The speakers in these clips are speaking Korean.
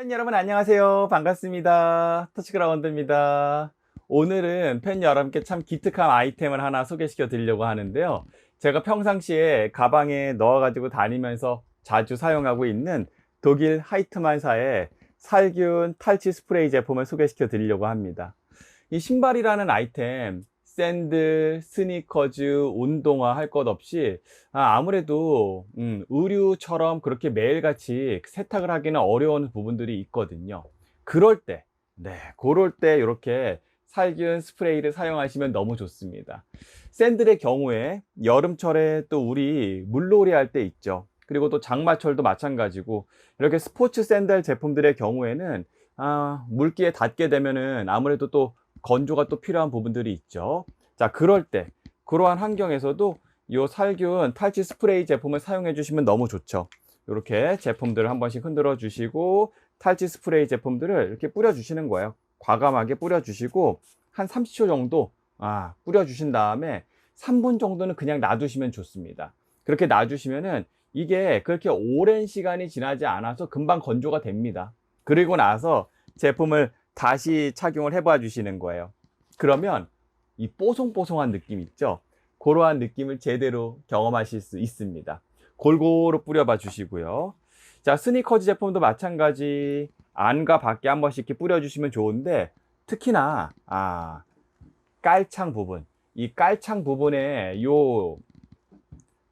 팬 여러분 안녕하세요. 반갑습니다. 터치그라운드입니다. 오늘은 팬 여러분께 참 기특한 아이템을 하나 소개시켜 드리려고 하는데요. 제가 평상시에 가방에 넣어가지고 다니면서 자주 사용하고 있는 독일 하이트만사의 살균 탈취 스프레이 제품을 소개시켜 드리려고 합니다. 이 신발이라는 아이템, 샌들, 스니커즈, 운동화 할 것 없이 아, 무래도 음, 의류처럼 그렇게 매일같이 세탁을 하기는 어려운 부분들이 있거든요. 그럴 때, 네, 그럴 때 이렇게 살균 스프레이를 사용하시면 너무 좋습니다. 샌들의 경우에 여름철에 또 우리 물놀이 할 때 있죠. 그리고 또 장마철도 마찬가지고 이렇게 스포츠 샌들 제품들의 경우에는 아, 물기에 닿게 되면은 아무래도 또 건조가 또 필요한 부분들이 있죠. 자, 그럴 때 그러한 환경에서도 이 살균 탈취 스프레이 제품을 사용해 주시면 너무 좋죠. 이렇게 제품들을 한 번씩 흔들어 주시고 탈취 스프레이 제품들을 이렇게 뿌려 주시는 거예요. 과감하게 뿌려 주시고 한 30초 정도 아, 뿌려 주신 다음에 3분 정도는 그냥 놔두시면 좋습니다. 그렇게 놔두시면은 이게 그렇게 오랜 시간이 지나지 않아서 금방 건조가 됩니다. 그리고 나서 제품을 다시 착용을 해봐 주시는 거예요. 그러면 이 뽀송뽀송한 느낌 있죠? 그러한 느낌을 제대로 경험하실 수 있습니다. 골고루 뿌려봐 주시고요. 자, 스니커즈 제품도 마찬가지 안과 밖에 한 번씩 이렇게 뿌려주시면 좋은데 특히나 아, 깔창 부분 이 깔창 부분에 요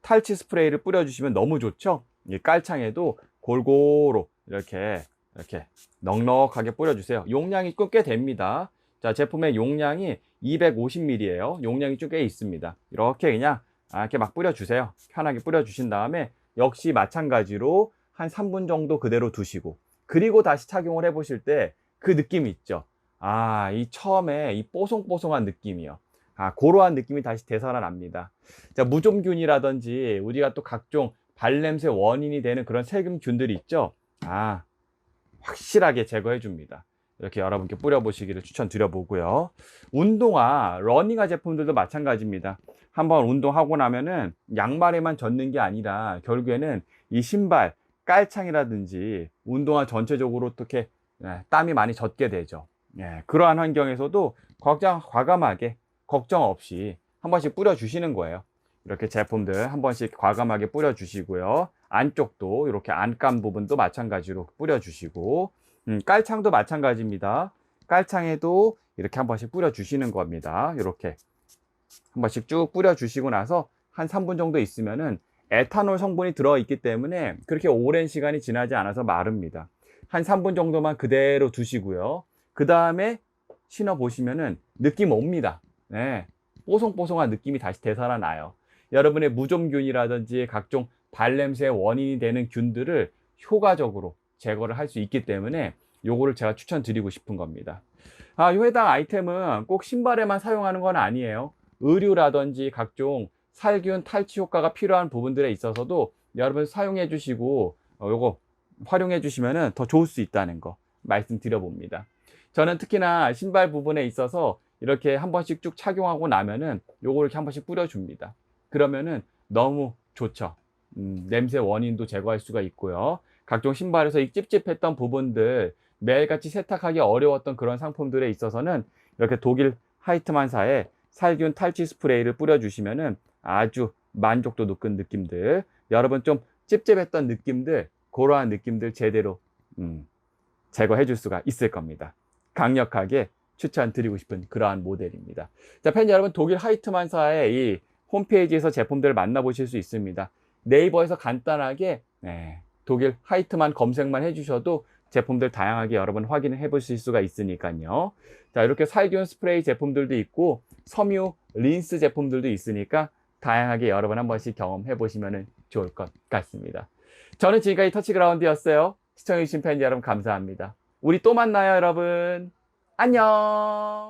탈취 스프레이를 뿌려주시면 너무 좋죠. 이 깔창에도 골고루 이렇게 이렇게 넉넉하게 뿌려주세요. 용량이 꽤 됩니다. 자, 제품의 용량이 250ml예요. 용량이 좀 꽤 있습니다. 이렇게 그냥 아, 이렇게 막 뿌려주세요. 편하게 뿌려주신 다음에 역시 마찬가지로 한 3분 정도 그대로 두시고 그리고 다시 착용을 해보실 때 그 느낌이 있죠. 아, 이 처음에 이 뽀송뽀송한 느낌이요. 아, 그러한 느낌이 다시 되살아납니다. 자, 무좀균이라든지 우리가 또 각종 발냄새 원인이 되는 그런 세균균들이 있죠. 아, 확실하게 제거해 줍니다. 이렇게 여러분께 뿌려보시기를 추천드려보고요. 운동화, 러닝화 제품들도 마찬가지입니다. 한번 운동하고 나면은 양말에만 젖는 게 아니라 결국에는 이 신발, 깔창이라든지 운동화 전체적으로 어떻게 예, 땀이 많이 젖게 되죠. 예, 그러한 환경에서도 걱정, 과감하게, 걱정 없이 한 번씩 뿌려주시는 거예요. 이렇게 제품들 한 번씩 과감하게 뿌려주시고요. 안쪽도 이렇게 안감 부분도 마찬가지로 뿌려주시고, 음, 깔창도 마찬가지입니다. 깔창에도 이렇게 한 번씩 뿌려주시는 겁니다. 이렇게 한 번씩 쭉 뿌려주시고 나서 한 3분 정도 있으면은 에탄올 성분이 들어있기 때문에 그렇게 오랜 시간이 지나지 않아서 마릅니다. 한 3분 정도만 그대로 두시고요. 그 다음에 신어 보시면은 느낌 옵니다. 네. 뽀송뽀송한 느낌이 다시 되살아나요. 여러분의 무좀균이라든지 각종 발냄새의 원인이 되는 균들을 효과적으로 제거를 할 수 있기 때문에 요거를 제가 추천드리고 싶은 겁니다. 아, 요 해당 아이템은 꼭 신발에만 사용하는 건 아니에요. 의류라든지 각종 살균 탈취 효과가 필요한 부분들에 있어서도 여러분 사용해 주시고 어, 요거 활용해 주시면 더 좋을 수 있다는 거 말씀드려 봅니다. 저는 특히나 신발 부분에 있어서 이렇게 한 번씩 쭉 착용하고 나면은 요거를 한 번씩 뿌려줍니다. 그러면은 너무 좋죠. 음, 냄새 원인도 제거할 수가 있고요. 각종 신발에서 이 찝찝했던 부분들 매일같이 세탁하기 어려웠던 그런 상품들에 있어서는 이렇게 독일 하이트만사의 살균 탈취 스프레이를 뿌려주시면은 아주 만족도 높은 느낌들 여러분 좀 찝찝했던 느낌들 그러한 느낌들 제대로 음, 제거해 줄 수가 있을 겁니다. 강력하게 추천드리고 싶은 그러한 모델입니다. 자, 팬 여러분, 독일 하이트만사의 이 홈페이지에서 제품들을 만나보실 수 있습니다. 네이버에서 간단하게 네, 독일 하이트만 검색만 해주셔도 제품들 다양하게 여러분 확인해 보실 수가 있으니까요. 자, 이렇게 살균 스프레이 제품들도 있고 섬유 린스 제품들도 있으니까 다양하게 여러분 한 번씩 경험해 보시면 좋을 것 같습니다. 저는 지금까지 터치그라운드였어요. 시청해주신 팬 여러분 감사합니다. 우리 또 만나요, 여러분. 안녕!